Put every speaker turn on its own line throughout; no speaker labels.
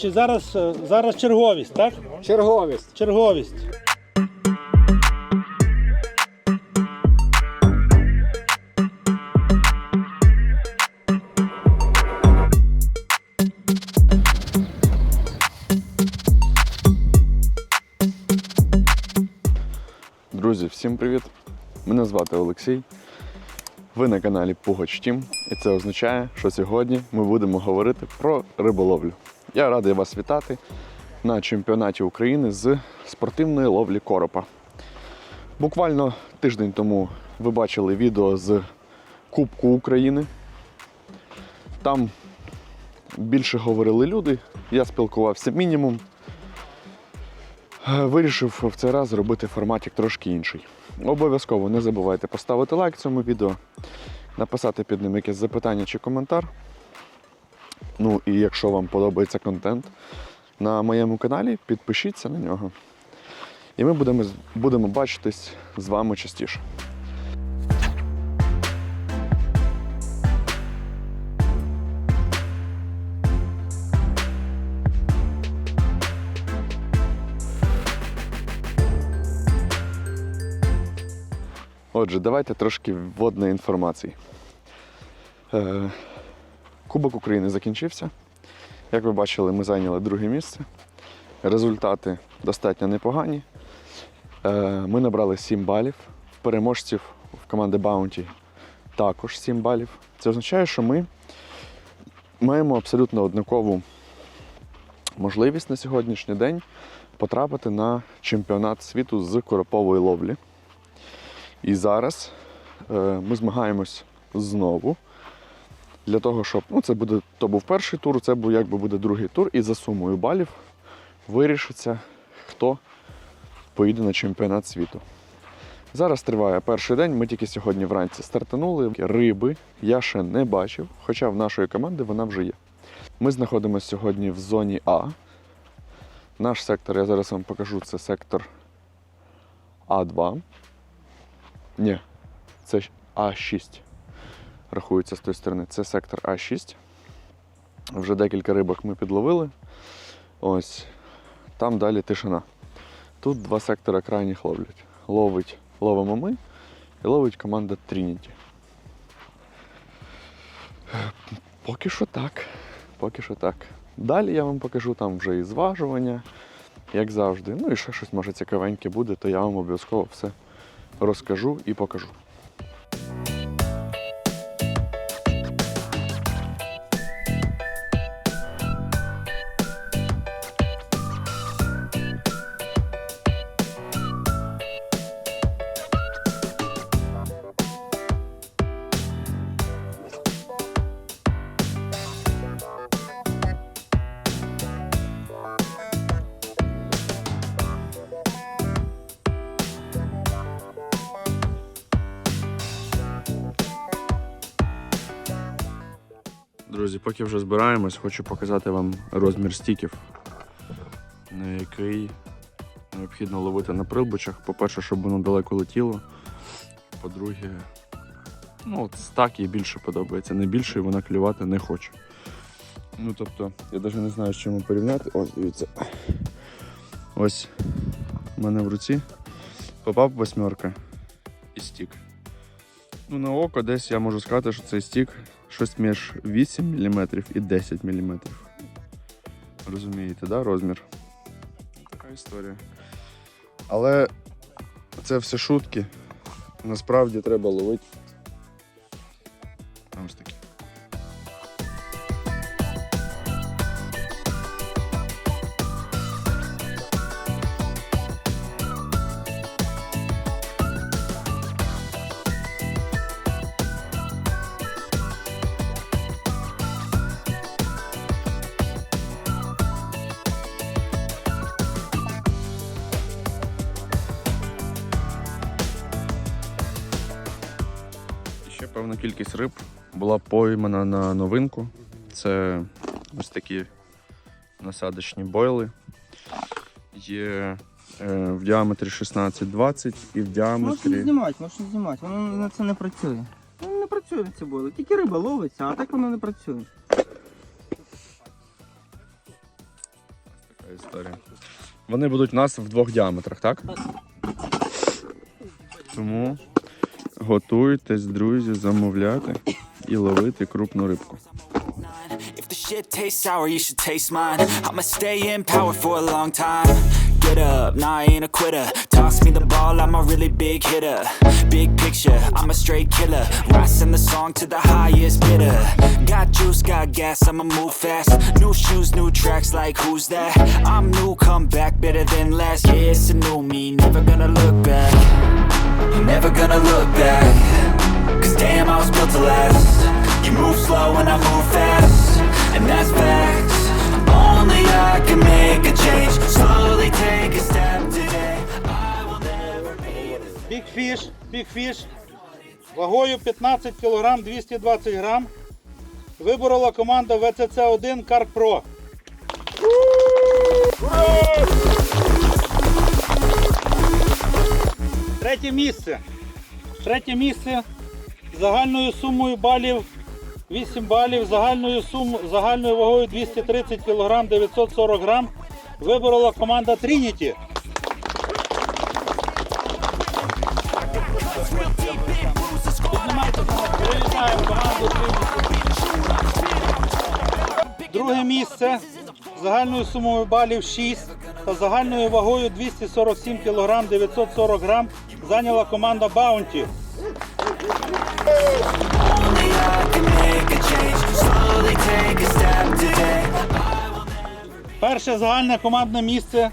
Значить, зараз, е, зараз черговість, так?
Черговість.
Черговість.
Друзі, всім привіт! Мене звати Олексій. Ви на каналі Пугач Тім, і це означає, що сьогодні ми будемо говорити про риболовлю. Я радий вас вітати на чемпіонаті України з спортивної ловлі коропа. Буквально тиждень тому ви бачили відео з Кубку України. Там більше говорили люди, я спілкувався мінімум. Вирішив в цей раз зробити форматик трошки інший. Обов'язково не забувайте поставити лайк цьому відео, написати під ним якесь запитання чи коментар. Ну і якщо вам подобається контент на моєму каналі, підпишіться на нього. І ми будемо, будемо бачитись з вами частіше. Отже, давайте трошки вводної інформації. Кубок України закінчився. Як ви бачили, ми зайняли друге місце. Результати достатньо непогані. Е, Ми набрали 7 балів. Переможців в команди Bounty також 7 балів. Це означає, що ми маємо абсолютно однакову можливість на сьогоднішній день потрапити на чемпіонат світу з коропової ловлі. І зараз е, ми змагаємось знову для того, щоб ну, це буде то був перший тур, це був якби буде другий тур, і за сумою балів вирішиться, хто поїде на чемпіонат світу. Зараз триває перший день. Ми тільки сьогодні вранці стартанули. Риби я ще не бачив, хоча в нашої команди вона вже є. Ми знаходимося сьогодні в зоні А. Наш сектор, я зараз вам покажу, це сектор А2. Ні, це А6. Рахується з тої сторони. Це сектор А6. Вже декілька рибок ми підловили. Ось. Там далі тишина. Тут два сектора крайніх ловлять. Ловить, ловимо ми і ловить команда Trinity. Поки що так. Поки що так. Далі я вам покажу там вже і зважування, як завжди. Ну і ще щось може цікавеньке буде, то я вам обов'язково все розкажу і покажу. Друзі, поки вже збираємось, хочу показати вам розмір стіків, на який необхідно ловити на прилбичах. По-перше, щоб воно далеко летіло. По-друге, ну от стак їй більше подобається. Не більше вона клювати не хоче. Ну тобто, я навіть не знаю, з чим порівняти. Ось, дивіться. Ось у мене в руці попав восьмерка і стік. Ну, на око десь я можу сказати, що цей стік щось між 8 мм і 10 мм. Розумієте, да, розмір? Така історія. Але це все шутки. Насправді треба ловити. Кількість риб була поймана на новинку. Це ось такі насадочні бойли. Є е, в діаметрі 16-20 і в діаметрі.
знімати, можеш не знімати, воно на це не працює. Воно не працює на ці бойли. Тільки риба ловиться, а так воно не працює.
історія. Вони будуть у нас в двох діаметрах, так? Тому готуйтесь, друзі, замовляти і ловити крупну рибку.
If the shit tastes sour, you should taste mine. I'ma stay in power for a long time. Get up, nah, I ain't a quitter. Toss me the ball, I'm a really big hitter. Big picture, I'm a straight killer. Rising the song to the highest bidder. Got juice, got gas, I'ma move fast. New shoes, new tracks, like who's that? I'm new, come back better than last. Yeah, it's a new me, never gonna look back. Never gonna look back. Cause damn, I was built to last. You move slow and I move fast. And that's facts. Only I can make a change. Slowly take a step today. I will never be the
Big Fish, Big Fish. Вагою 15 кг 220 грам. Виборола команда ВЦЦ1 Карп Про. Третє місце. Третє місце загальною сумою балів 8 балів, загальною сум, загальною вагою 230 кг 940 грам. Виборола команда Трініті. Друге місце загальною сумою балів 6 та загальною вагою 247 кг 940 грам зайняла команда Баунті. Перше загальне командне місце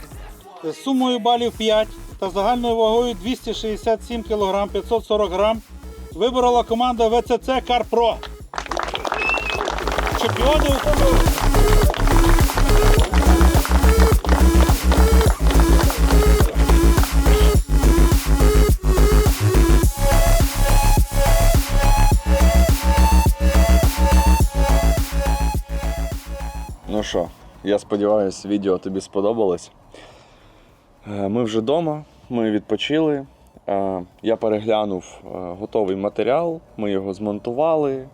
з сумою балів 5 та загальною вагою 267 кг 540 грам виборола команда ВЦЦ Карпро. Чемпіони
що, я сподіваюся, відео тобі сподобалось. Е, Ми вже вдома, ми відпочили. Е, Я переглянув е, готовий матеріал, ми його змонтували.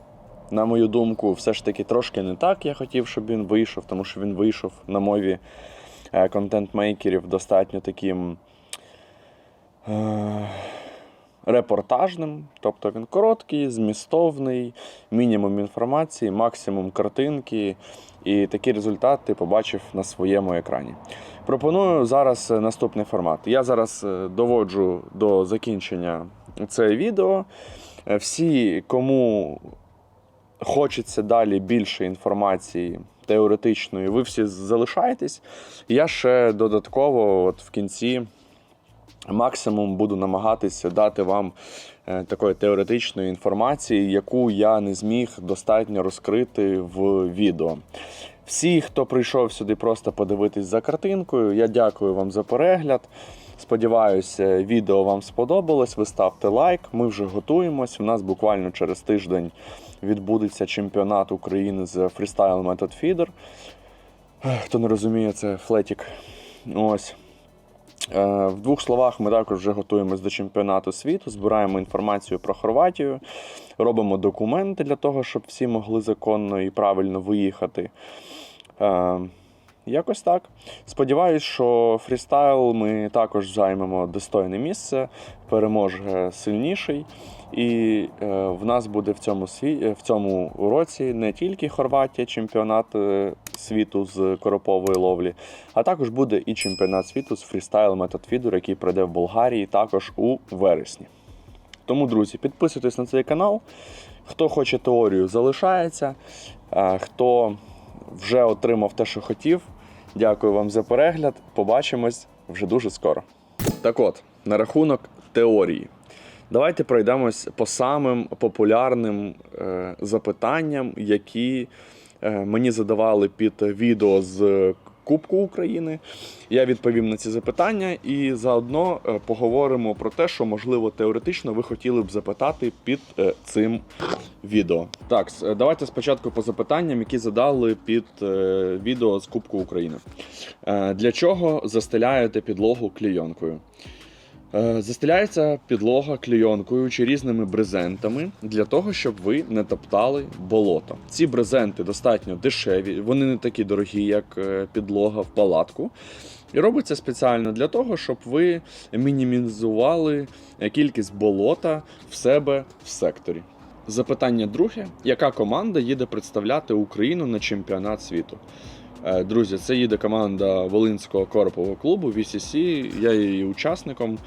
На мою думку, все ж таки трошки не так я хотів, щоб він вийшов, тому що він вийшов на мові контент-мейкерів достатньо таким репортажним. Тобто він короткий, змістовний, мінімум інформації, максимум картинки. І такий результат ти побачив на своєму екрані. Пропоную зараз е, наступний формат. Я зараз е, доводжу до закінчення це відео. Е, Всі, кому хочеться далі більше інформації теоретичної, ви всі залишаєтесь. Я ще додатково, от в кінці, максимум буду намагатися дати вам такої теоретичної інформації, яку я не зміг достатньо розкрити в відео. Всі, хто прийшов сюди просто подивитись за картинкою, я дякую вам за перегляд. Сподіваюся, відео вам сподобалось. Ви ставте лайк. Ми вже готуємось. У нас буквально через тиждень відбудеться чемпіонат України з фрістайл Method Feeder. Хто не розуміє, це флетік. Ось. Е, В двох словах, ми також вже готуємось до чемпіонату світу, збираємо інформацію про Хорватію, робимо документи для того, щоб всі могли законно і правильно виїхати. Е, Якось так. Сподіваюсь, що фрістайл ми також займемо достойне місце, переможе сильніший. І е, в нас буде в цьому сві... в цьому році не тільки Хорватія, чемпіонат е, світу з коропової ловлі, а також буде і чемпіонат світу з фрістайл метод фідер, який пройде в Болгарії також у вересні. Тому, друзі, підписуйтесь на цей канал. Хто хоче теорію, залишається. Хто вже отримав те, що хотів. Дякую вам за перегляд. Побачимось вже дуже скоро. Так от, на рахунок теорії. Давайте пройдемось по самим популярним е, запитанням, які е, мені задавали під відео з Кубку України. Я відповім на ці запитання і заодно е, поговоримо про те, що можливо теоретично ви хотіли б запитати під е, цим відео. Так, е, давайте спочатку по запитанням, які задали під відео з Кубку України. Для чого застеляєте підлогу клійонкою? Е, Застеляється підлога клейонкою чи різними брезентами для того, щоб ви не топтали болото. Ці брезенти достатньо дешеві, вони не такі дорогі, як е, підлога в палатку. І робиться спеціально для того, щоб ви мінімізували кількість болота в себе в секторі. Запитання друге: яка команда їде представляти Україну на чемпіонат світу? Е, Друзі, це їде команда Волинського корпового клубу VCC, Я її учасником.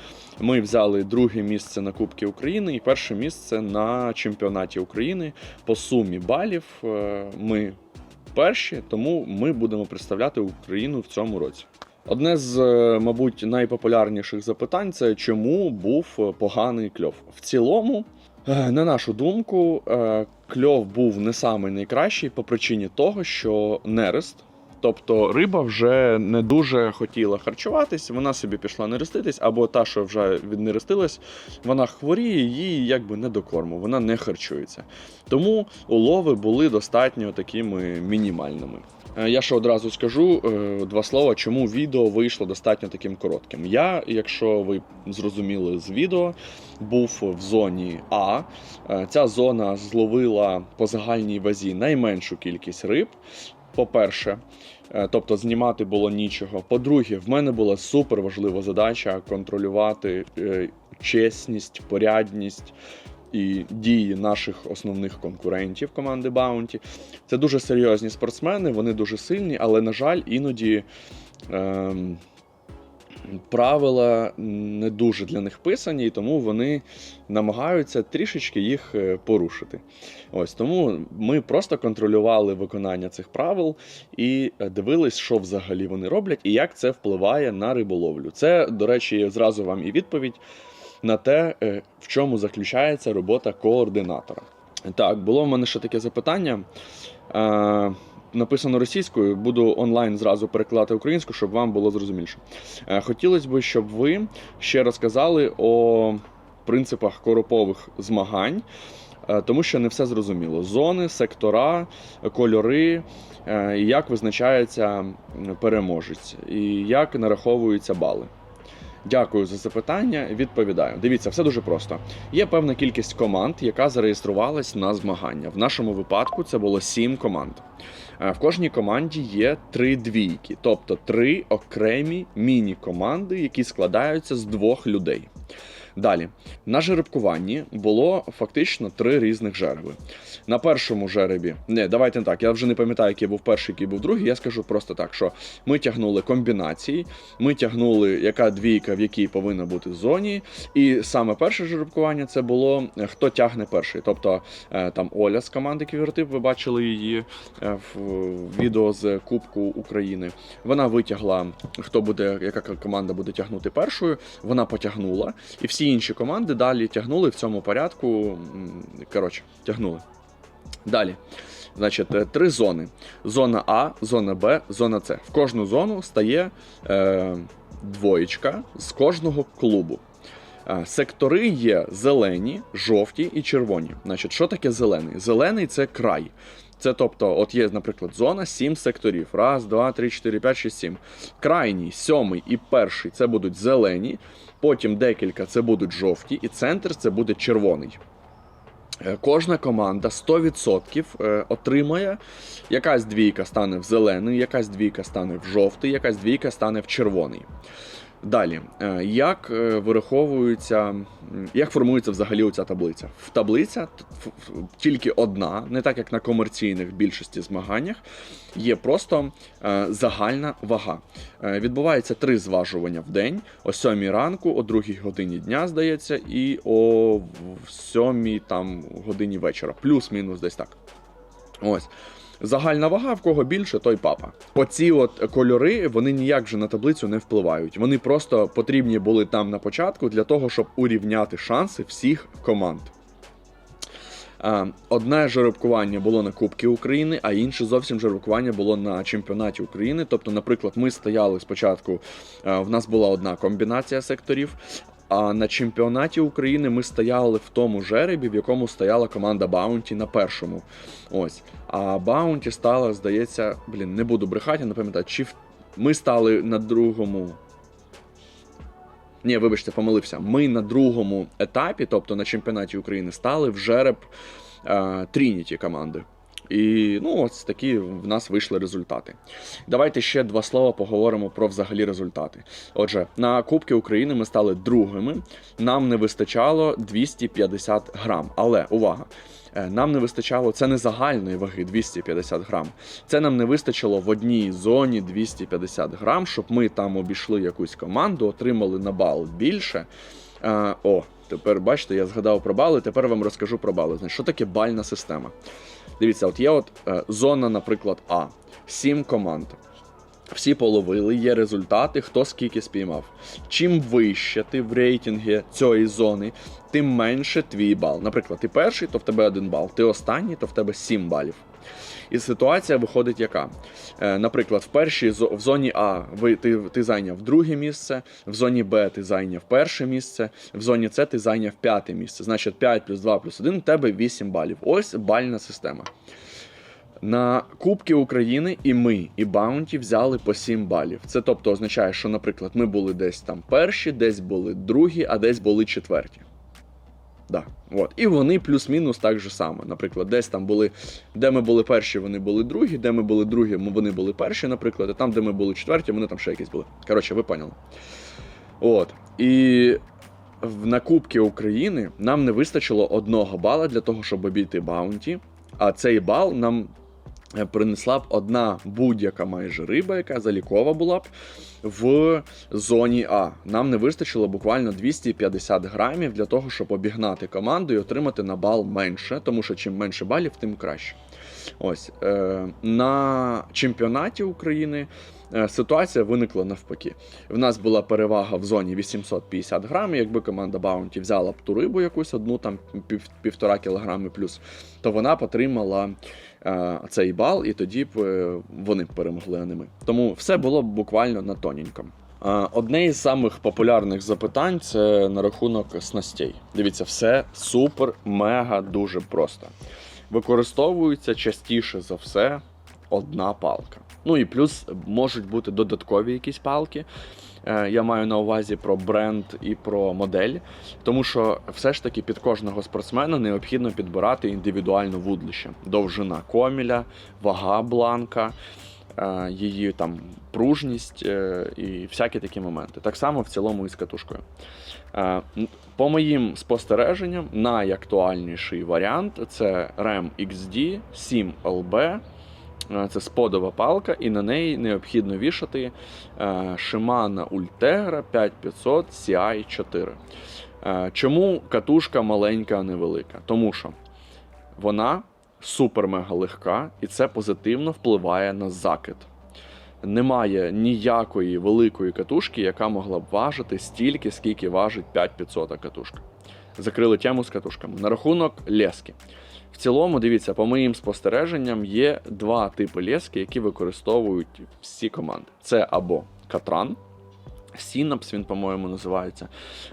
Ми взяли друге місце на Кубки України і перше місце на чемпіонаті України. По сумі балів е, ми перші, тому ми будемо представляти Україну в цьому році. Одне з, е, мабуть, найпопулярніших запитань це чому був поганий кльов. В цілому, на нашу думку, кльов був не самий найкращий по причині того, що нерест. Тобто риба вже не дуже хотіла харчуватись, вона собі пішла нереститись, або та, що вже віднерестилась, вона хворіє, їй якби не до корму, вона не харчується. Тому улови були достатньо такими мінімальними. Е, Я ще одразу скажу е, два слова, чому відео вийшло достатньо таким коротким. Я, якщо ви зрозуміли з відео, був в зоні А. Е, Ця зона зловила по загальній вазі найменшу кількість риб. По-перше, е, тобто знімати було нічого. По-друге, в мене була супер важлива задача контролювати е, чесність, порядність і дії наших основних конкурентів команди Баунті. Це дуже серйозні спортсмени, вони дуже сильні, але, на жаль, іноді. Ем, Правила не дуже для них писані, і тому вони намагаються трішечки їх е, порушити. Ось тому ми просто контролювали виконання цих правил і е, дивились, що взагалі вони роблять і як це впливає на риболовлю. Це, до речі, зразу вам і відповідь на те, е, в чому заключається робота координатора. Так, було в мене ще таке запитання. Написано російською, буду онлайн зразу перекладати українську, щоб вам було зрозуміліше. Е, Хотілося б, щоб ви ще розказали о принципах коропових змагань, е, тому що не все зрозуміло. Зони, сектора, кольори, е, як визначається переможець, і як нараховуються бали. Дякую за запитання. Відповідаю. Дивіться, все дуже просто. Є певна кількість команд, яка зареєструвалась на змагання. В нашому випадку це було сім команд. Е, В кожній команді є три двійки, тобто три окремі міні-команди, які складаються з двох людей. Далі, на жеребкуванні було фактично три різних жереби. На першому жеребі, не, давайте не так, я вже не пам'ятаю, який був перший, який був другий. Я скажу просто так, що ми тягнули комбінації, ми тягнули, яка двійка, в якій повинна бути зоні. І саме перше жеребкування це було е, хто тягне перший. Тобто е, там Оля з команди Ківертип, ви бачили її е, в в відео з Кубку України. Вона витягла, хто буде, яка команда буде тягнути першою. Вона потягнула, і всі інші команди далі тягнули в цьому порядку. Коротше, тягнули. Далі. Значить, е, три зони: зона А, зона Б, зона С. В кожну зону стає е, двоєчка з кожного клубу. Е, Сектори є зелені, жовті і червоні. Значить, що таке зелений? Зелений це край. Це тобто, от є, наприклад, зона 7 секторів. Раз, два, три, чотири, п'ять, шість, сім. Крайній, сьомий і перший це будуть зелені, потім декілька це будуть жовті, і центр це буде червоний. Е, Кожна команда 100% е, отримає якась двійка стане в зелений, якась двійка стане в жовтий, якась двійка стане в червоний. Далі, е, як е, вираховується, як формується взагалі оця таблиця? В таблиця тільки одна, не так як на комерційних більшості змаганнях, є просто е, загальна вага. Відбувається три зважування в день: о 7 ранку, о 2 годині дня, здається, і о 7 там годині вечора. Плюс-мінус десь так. Ось. Загальна вага, в кого більше, той папа. Оці от кольори вони ніяк вже на таблицю не впливають. Вони просто потрібні були там на початку для того, щоб урівняти шанси всіх команд. Одне жеребкування було на Кубки України, а інше зовсім жеребкування було на чемпіонаті України. Тобто, наприклад, ми стояли спочатку, в нас була одна комбінація секторів. А на чемпіонаті України ми стояли в тому жеребі, в якому стояла команда Баунті на першому. Ось. А Баунті стала, здається, блін, не буду брехати, не пам'ятаю, чи в- ми стали на другому. Ні, вибачте, помилився. Ми на другому етапі, тобто на чемпіонаті України, стали в жереб е, Трініті команди. І ну, ось такі в нас вийшли результати. Давайте ще два слова поговоримо про взагалі результати. Отже, на Кубки України ми стали другими. Нам не вистачало 250 грам. Але увага! е, Нам не вистачало це не загальної ваги 250 грам. Це нам не вистачило в одній зоні 250 грам, щоб ми там обійшли якусь команду, отримали на бал більше. Е, о, тепер бачите, я згадав про бали. Тепер вам розкажу про бали. Що таке бальна система? Дивіться, от є от е, зона, наприклад, А, сім команд. Всі половили, є результати, хто скільки спіймав. Чим вище ти в рейтингі цієї зони, тим менше твій бал. Наприклад, ти перший, то в тебе один бал, ти останній, то в тебе 7 балів. І ситуація виходить яка? Е, наприклад, в першій в зоні А ви, ти, ти зайняв друге місце, в зоні Б ти зайняв перше місце, в зоні С ти зайняв п'яте місце. Значить, 5 плюс 2 плюс 1 у тебе 8 балів. Ось бальна система. На Кубки України і ми, і Баунті взяли по 7 балів. Це тобто означає, що, наприклад, ми були десь там перші, десь були другі, а десь були четверті. Да, от. І вони плюс-мінус так же само. Наприклад, десь там були, де ми були перші, вони були другі, де ми були другі, вони були перші, наприклад, а там, де ми були четверті, вони там ще якісь були. Коротше, ви поняли. От. І на Кубки України нам не вистачило одного бала для того, щоб обійти Баунті. А цей бал нам е, принесла б одна будь-яка майже риба, яка залікова була б в зоні А. Нам не вистачило буквально 250 грамів для того, щоб обігнати команду і отримати на бал менше, тому що чим менше балів, тим краще. Ось е, на чемпіонаті України е, ситуація виникла навпаки. В нас була перевага в зоні 850 грамів. Якби команда Баунті взяла б ту рибу якусь одну, там пів, півтора кілограми плюс, то вона б отримала цей бал, і тоді б е, вони перемогли, а не ми. Тому все було б буквально на тоненькому. Е, Одне із самих популярних запитань це на рахунок снастей. Дивіться, все супер, мега, дуже просто. Використовується частіше за все одна палка. Ну і плюс можуть бути додаткові якісь палки. Е, Я маю на увазі про бренд і про модель, тому що все ж таки під кожного спортсмена необхідно підбирати індивідуальну вудлище. Довжина коміля, вага бланка, е, її там пружність е, і всякі такі моменти. Так само в цілому і з катушкою. По моїм спостереженням, найактуальніший варіант це REM XD 7 LB. Е, Це сподова палка, і на неї необхідно вішати е, Shimano Ultegra 5500 CI4. Е, Чому катушка маленька, а не велика? Тому що вона супер-мега легка, і це позитивно впливає на закид. Немає ніякої великої катушки, яка могла б важити стільки, скільки важить 5500 катушка. Закрили тему з катушками. На рахунок лески. В цілому, дивіться, по моїм спостереженням, є два типи лески, які використовують всі команди. Це або катран, Сінапс, він, по-моєму, називається.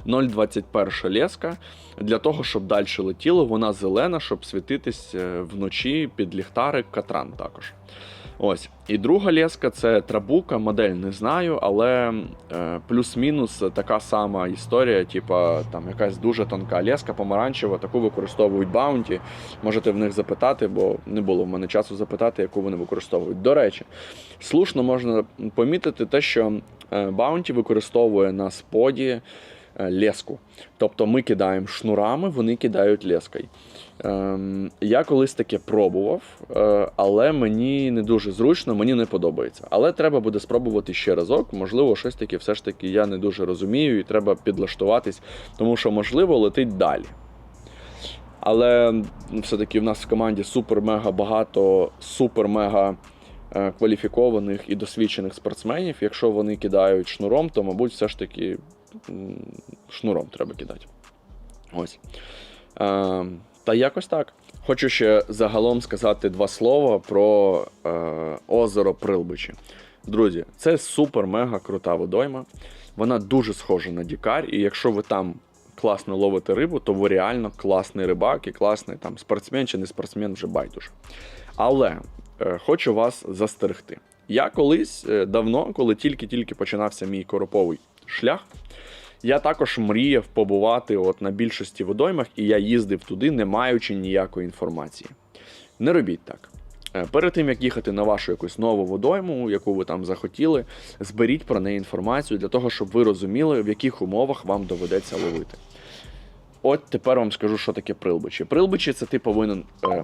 0,21 леска. Для того, щоб далі летіло, вона зелена, щоб світитись е, вночі під ліхтарик катран також. Ось. І друга леска це трабука, модель не знаю, але е, плюс-мінус така сама історія, типа там якась дуже тонка леска, помаранчева, таку використовують баунті. Можете в них запитати, бо не було в мене часу запитати, яку вони використовують. До речі, слушно можна помітити те, що е, баунті використовує на споді е, леску. Тобто ми кидаємо шнурами, вони кидають лескою. Ем, я колись таке пробував, е, але мені не дуже зручно, мені не подобається. Але треба буде спробувати ще разок. Можливо, щось таке все ж таки я не дуже розумію, і треба підлаштуватись, тому що, можливо, летить далі. Але все-таки в нас в команді супер-мега багато супер-мега е, кваліфікованих і досвідчених спортсменів. Якщо вони кидають шнуром, то, мабуть, все ж таки шнуром треба кидати. Ось. Е, та якось так. Хочу ще загалом сказати два слова про е, озеро Прилбичі. Друзі, це супер-мега крута водойма. Вона дуже схожа на Дікар, і якщо ви там класно ловите рибу, то ви реально класний рибак і класний там спортсмен чи не спортсмен вже байдуже. Але е, хочу вас застерегти. Я колись е, давно, коли тільки-тільки починався мій короповий шлях, Я також мріяв побувати от на більшості водоймах, і я їздив туди, не маючи ніякої інформації. Не робіть так. Е, Перед тим як їхати на вашу якусь нову водойму, яку ви там захотіли, зберіть про неї інформацію для того, щоб ви розуміли, в яких умовах вам доведеться ловити. От тепер вам скажу, що таке прилбичі. Прилбичі це ти повинен е,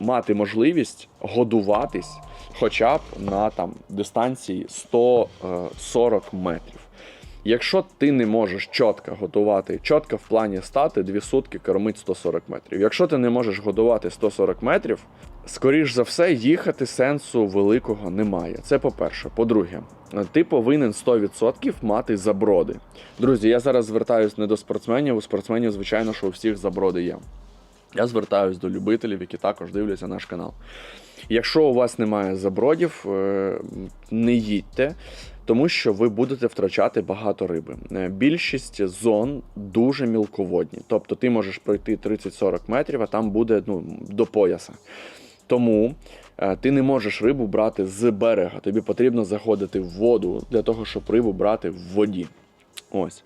мати можливість годуватись хоча б на там, дистанції 140 метрів. Якщо ти не можеш чітко готувати, чітко в плані стати дві сутки кормить 140 метрів. Якщо ти не можеш годувати 140 метрів, скоріш за все, їхати сенсу великого немає. Це по-перше. По-друге, ти повинен 100% мати заброди. Друзі, я зараз звертаюсь не до спортсменів. У спортсменів, звичайно, що у всіх заброди є. Я звертаюсь до любителів, які також дивляться наш канал. Якщо у вас немає забродів, е, не їдьте, тому що ви будете втрачати багато риби. Е, Більшість зон дуже мілководні. Тобто ти можеш пройти 30-40 метрів, а там буде ну, до пояса. Тому е, ти не можеш рибу брати з берега. Тобі потрібно заходити в воду для того, щоб рибу брати в воді. Ось.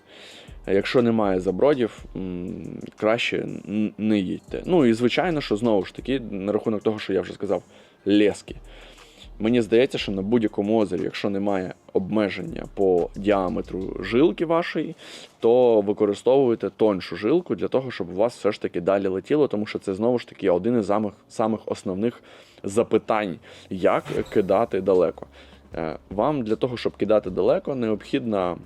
Якщо немає забродів, краще не їдьте. Ну і звичайно, що знову ж таки, на рахунок того, що я вже сказав, лески. Мені здається, що на будь-якому озері, якщо немає обмеження по діаметру жилки вашої, то використовуйте тоншу жилку для того, щоб у вас все ж таки далі летіло, тому що це знову ж таки один із самих, самих основних запитань, як кидати далеко. Е, Вам для того, щоб кидати далеко, необхідна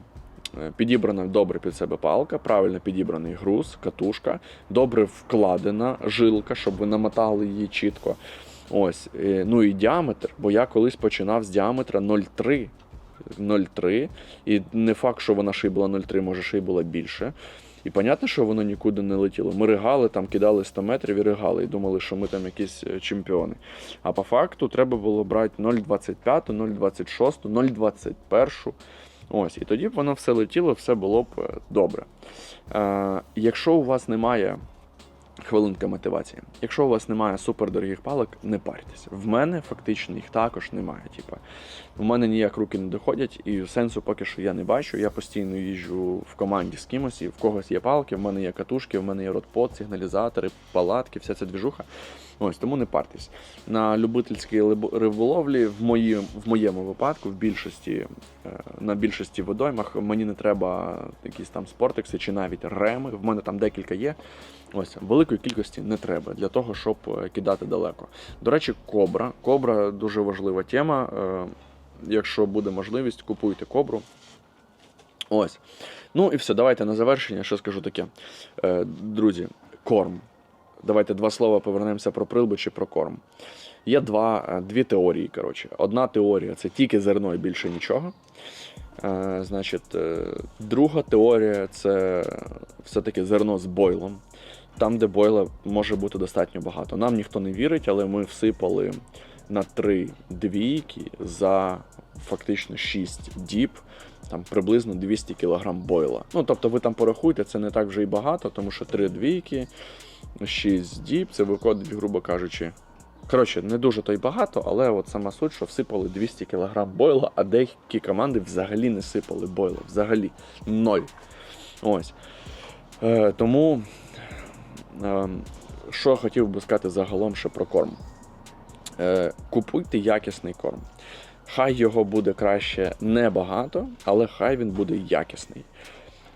підібрана добре під себе палка, правильно підібраний груз, катушка, добре вкладена жилка, щоб ви намотали її чітко. Ось, е, ну і діаметр, бо я колись починав з діаметра 0,3. 0,3. І не факт, що вона була 0,3, може й більше. І понятно, що воно нікуди не летіло. Ми ригали, там кидали 100 метрів і ригали, і думали, що ми там якісь е, чемпіони. А по факту треба було брати 0,25, 0,26, 0,21. Ось, і тоді б воно все летіло, все було б е, добре. Е, якщо у вас немає хвилинка мотивації. Якщо у вас немає супердорогих палок, не парьтесь. В мене фактично їх також немає. Типа, в мене ніяк руки не доходять, і сенсу поки що я не бачу. Я постійно їжджу в команді з кимось, і в когось є палки, в мене є катушки, в мене є ротпод, сигналізатори, палатки, вся ця двіжуха. Ось тому не парьтесь. На любительській риболовлі, в, мої, в моєму випадку, в більшості, е, на більшості водоймах мені не треба якісь там спортекси чи навіть реми. В мене там декілька є. Ось великої кількості не треба для того, щоб е, кидати далеко. До речі, кобра. Кобра дуже важлива тема. Е, Якщо буде можливість, купуйте кобру. Ось. Ну і все, давайте на завершення, що скажу таке. Друзі, корм. Давайте два слова повернемося про прилби чи про корм. Є два, е, дві теорії. Коротше. Одна теорія це тільки зерно і більше нічого. Е, Значить, е, друга теорія це все-таки зерно з бойлом. Там, де бойла може бути достатньо багато. Нам ніхто не вірить, але ми всипали на три двійки за фактично 6 діб, там приблизно 200 кг бойла. Ну, тобто ви там порахуйте, це не так вже і багато, тому що три двійки, 6 діб, це виходить, грубо кажучи. Коротше, не дуже то й багато, але от сама суть, що всипали 200 кг бойла, а деякі команди взагалі не сипали бойла. Взагалі ноль. Ось. Е, тому, е, що хотів би сказати загалом ще про корм. Е, купуйте якісний корм. Хай його буде краще небагато, але хай він буде якісний.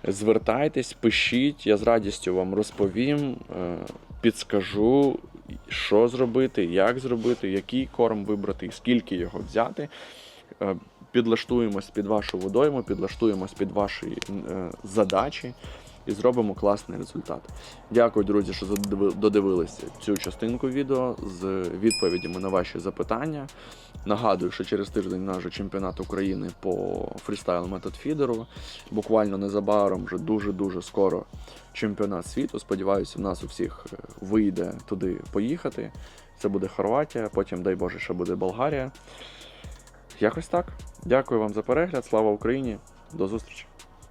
Звертайтесь, пишіть, я з радістю вам розповім, е, підскажу, що зробити, як зробити, який корм вибрати, скільки його взяти. Е, Підлаштуємось під вашу водойму, підлаштуємось під ваші е, задачі і зробимо класний результат. Дякую, друзі, що додивилися цю частинку відео з відповідями на ваші запитання. Нагадую, що через тиждень наш чемпіонат України по фрістайл метод фідеру. Буквально незабаром, вже дуже-дуже скоро чемпіонат світу. Сподіваюся, в нас у всіх е, вийде туди поїхати. Це буде Хорватія, потім, дай Боже, ще буде Болгарія. Якось так. Дякую вам за перегляд. Слава Україні! До зустрічі!